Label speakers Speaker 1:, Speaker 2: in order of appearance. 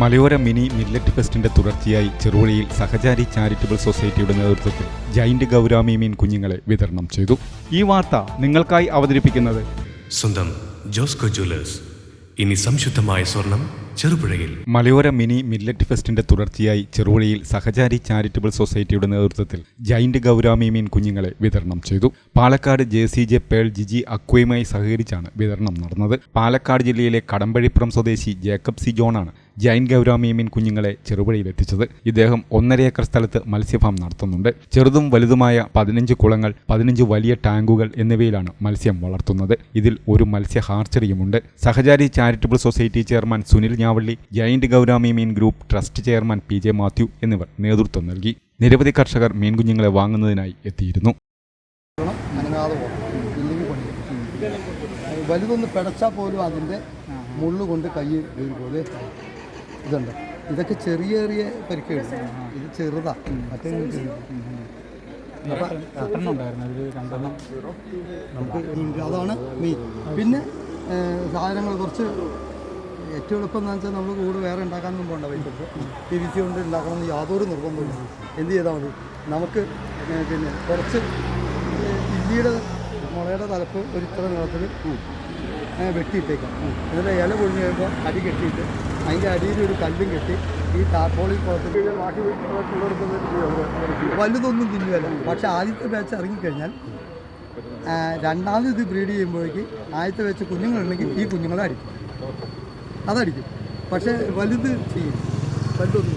Speaker 1: മലയോര mini millet ഫെസ്റ്റിന്റെ തുടർച്ചയായി ചെറുവഴിയിൽ സഹചാരി charitable സൊസൈറ്റിയുടെ നേതൃത്വത്തിൽ ജൈന്റ് ഗൗരാമി മീൻ കുഞ്ഞുങ്ങളെ വിതരണം ചെയ്തു.
Speaker 2: ഈ വാർത്ത നിങ്ങൾക്കായി അവതരിപ്പിക്കുന്നത്
Speaker 3: സ്വന്തം ജോസ്കോ ജ്വല്ലേഴ്സ്. ഇനി സംശുദ്ധമായ സ്വർണം ചെറുപുഴയിൽ.
Speaker 1: മലയോര മിനി മില്ലറ്റ് ഫെസ്റ്റിന്റെ തുടർച്ചയായി ചെറുവഴിയിൽ സഹചാരി ചാരിറ്റബിൾ സൊസൈറ്റിയുടെ നേതൃത്വത്തിൽ ജൈന്റ് ഗൗരാമി മീൻ കുഞ്ഞുങ്ങളെ വിതരണം ചെയ്തു. Palakkad J C J Pearl GG അക്വയുമായി സഹകരിച്ചാണ് വിതരണം നടന്നത്. പാലക്കാട് ജില്ലയിലെ കടമ്പഴിപ്പുറം സ്വദേശി ജേക്കബ് സി ജോണാണ് ജൈൻ ഗൗരാമീമിൻ കുഞ്ഞുങ്ങളെ ചെറുപുഴയിലെത്തിച്ചത് ഇദ്ദേഹം ഒന്നര ഏക്കർ സ്ഥലത്ത് മത്സ്യഫാം നടത്തുന്നുണ്ട്. ചെറുതും വലുതുമായ പതിനഞ്ച് കുളങ്ങൾ പതിനഞ്ച് വലിയ ടാങ്കുകൾ എന്നിവയിലാണ് മത്സ്യം വളർത്തുന്നത്. ഇതിൽ ഒരു മത്സ്യ ഹാർച്ചറിയുമുണ്ട്. Sahachari charitable society chairman Sunil Njavalli giant gourami മീൻ group trust chairman P J Mathew എന്നിവർ നേതൃത്വം നൽകി. നിരവധി കർഷകർ മീൻകുഞ്ഞുങ്ങളെ വാങ്ങുന്നതിനായി എത്തിയിരുന്നു.
Speaker 4: വലുതൊന്ന് പിടച്ചാൽ പോലും അതിന്റെ മുള്ളുകൊണ്ട് കൈ പോലെ ഇതുണ്ട്. ഇതൊക്കെ ചെറിയ ചെറിയ പരിക്കുകൾ ഇത് ചെറുതാ. മറ്റേ നമുക്ക് അതാണ് മെയിൻ പിന്നെ സാധനങ്ങൾ കുറച്ച് ഏറ്റവും എളുപ്പം എന്ന് വെച്ചാൽ നമ്മൾ കൂട് വേറെ ഉണ്ടാക്കാനൊന്നും പോകണ്ട വൈകിട്ട്. പി വി സി കൊണ്ട് ഉണ്ടാക്കണമെന്ന് യാതൊരു നിർബന്ധമില്ല എന്ത് ചെയ്താൽ മതി? നമുക്ക് പിന്നെ കുറച്ച് ഇല്ലിയുടെ മുളയുടെ തലപ്പ് ഒരു ഇത്ര നീളത്തിൽ ഏ, വെട്ടിയിട്ടേക്കാം. എന്നിട്ട് ഇല പൊഴിഞ്ഞ് കഴിയുമ്പോൾ അടി കെട്ടിയിട്ട് അതിന്റെ അടിയിൽ ഒരു കല്ലും കെട്ടി ഈ കുളത്തിൽ ബാക്കി വലുതൊന്നും തിന്നുകയല്ല പക്ഷേ ആദ്യത്തെ ബാച്ച് ഇറങ്ങിക്കഴിഞ്ഞാൽ രണ്ടാമത് ബ്രീഡ് ചെയ്യുമ്പോഴേക്ക് ആദ്യത്തെ വെച്ച് കുഞ്ഞുങ്ങളുണ്ടെങ്കിൽ ഈ കുഞ്ഞുങ്ങളെ അടിക്കും. അതടിക്കും. പക്ഷേ വലുത് ചെയ്യും. വലുതൊന്നും.